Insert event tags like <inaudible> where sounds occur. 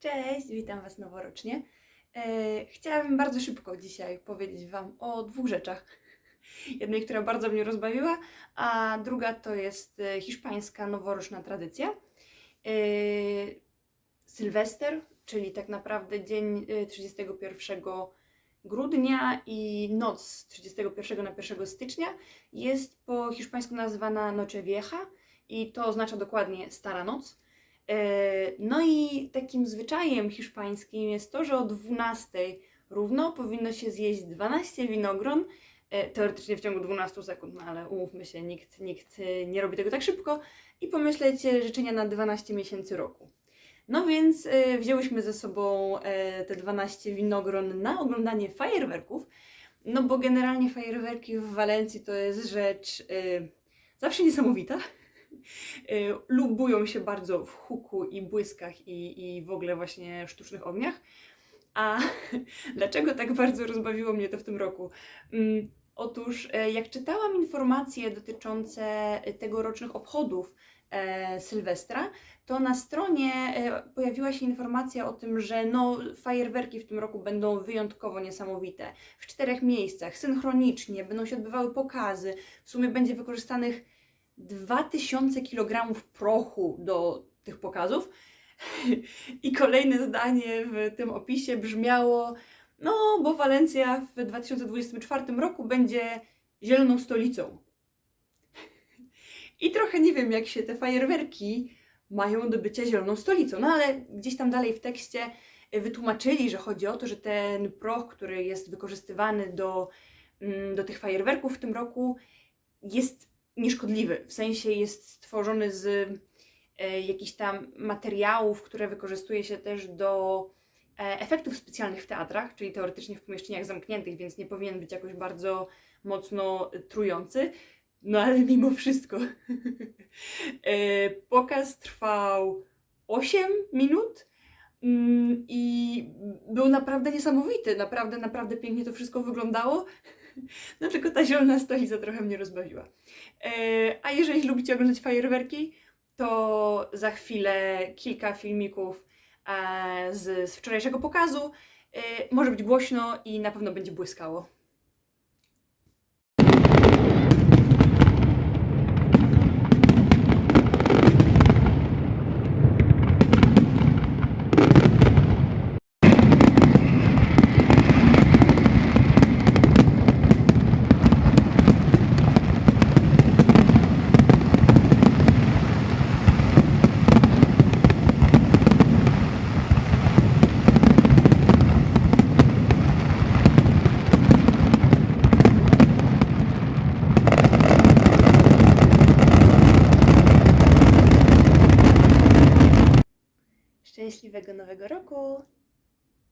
Cześć, witam Was noworocznie. E, chciałabym bardzo szybko dzisiaj powiedzieć Wam o dwóch rzeczach. <laughs> Jednej, która bardzo mnie rozbawiła, a druga to jest e, hiszpańska noworoczna tradycja. E, Sylwester, czyli tak naprawdę dzień e, 31 grudnia i noc z 31 na 1 stycznia jest po hiszpańsku nazywana Noche Vieja i to oznacza dokładnie Stara Noc. E, No i takim zwyczajem hiszpańskim jest to, że o 12 równo powinno się zjeść 12 winogron, e, teoretycznie w ciągu 12 sekund, no ale umówmy się, nikt, nikt e, nie robi tego tak szybko, i pomyśleć życzenia na 12 miesięcy roku. No więc wzięłyśmy ze sobą te 12 winogron na oglądanie fajerwerków, no bo generalnie fajerwerki w Walencji to jest rzecz zawsze niesamowita. Y, lubują się bardzo w huku i błyskach i, i w ogóle właśnie sztucznych ogniach. A <laughs> dlaczego tak bardzo rozbawiło mnie to w tym roku? Mm, Otóż, e, jak czytałam informacje dotyczące tegorocznych obchodów e, Sylwestra, to na stronie e, pojawiła się informacja o tym, że no, fajerwerki w tym roku będą wyjątkowo niesamowite. W czterech miejscach, synchronicznie, będą się odbywały pokazy. W sumie będzie wykorzystanych 2000 kg prochu do tych pokazów. <laughs> I kolejne zdanie w tym opisie brzmiało: No, bo Walencja w 2024 roku będzie zieloną stolicą. <laughs> I trochę nie wiem, jak się te fajerwerki mają do bycia zieloną stolicą. No ale gdzieś tam dalej w tekście wytłumaczyli, że chodzi o to, że ten proch, który jest wykorzystywany do, mm, do tych fajerwerków w tym roku, jest nieszkodliwy. W sensie jest stworzony z e, jakichś tam materiałów, które wykorzystuje się też do e, efektów specjalnych w teatrach, czyli teoretycznie w pomieszczeniach zamkniętych, więc nie powinien być jakoś bardzo mocno trujący. No ale mimo wszystko. <laughs> e, pokaz trwał 8 minut. mm, I był naprawdę niesamowity, naprawdę, naprawdę pięknie to wszystko wyglądało. <laughs> Tylko ta zielona stolica trochę mnie rozbawiła. E, A jeżeli lubicie oglądać fajerwerki, to za chwilę kilka filmików e, z, z wczorajszego pokazu. E, Może być głośno i na pewno będzie błyskało. Szczęśliwego Nowego Roku!